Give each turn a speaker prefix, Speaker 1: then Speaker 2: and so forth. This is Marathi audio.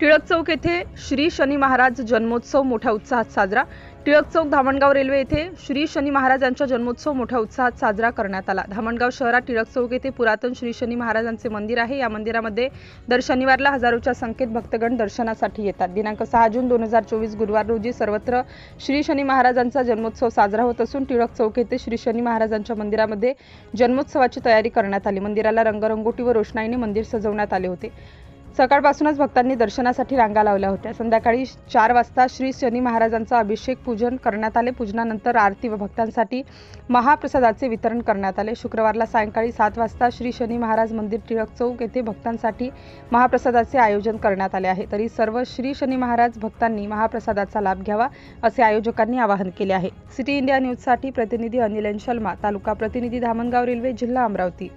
Speaker 1: टिळक चौक येथे श्री शनी महाराज जन्मोत्सव मोठ्या उत्साहात साजरा. टिळक चौक धामणगाव रेल्वे येथे श्री शनी महाराजांचा जन्मोत्सव मोठ्या उत्साहात साजरा करण्यात आला. धामणगाव शहरात टिळक चौक येथे पुरातन श्री शनी महाराजांचे मंदिर आहे. या मंदिरामध्ये दर शनिवारला हजारोच्या संख्येत भक्तगण दर्शनासाठी येतात. दिनांक सहा जून दोन हजार चोवीस गुरुवार रोजी सर्वत्र श्री शनी महाराजांचा जन्मोत्सव साजरा होत असून टिळक चौक येथे श्री शनी महाराजांच्या मंदिरामध्ये जन्मोत्सवाची तयारी करण्यात आली. मंदिराला रंगरंगोटी व रोषणाईने मंदिर सजवण्यात आले होते. सकाळपासूनच भक्तांनी दर्शनासाठी रांगा लावल्या होत्या. संध्याकाळी चार वाजता श्री शनी महाराजांचा अभिषेक पूजन करण्यात आले. पूजनानंतर आरती व भक्तांसाठी महाप्रसादाचे वितरण करण्यात आले. शुक्रवारला सायंकाळी सात वाजता श्री शनी महाराज मंदिर टिळक चौक येथे भक्तांसाठी महाप्रसादाचे आयोजन करण्यात आले आहे. तरी सर्व श्री शनी महाराज भक्तांनी महाप्रसादाचा लाभ घ्यावा असे आयोजकांनी आवाहन केले आहे. सिटी इंडिया न्यूजसाठी प्रतिनिधी अनिल शर्मा तालुका प्रतिनिधी धामणगाव रेल्वे जिल्हा अमरावती.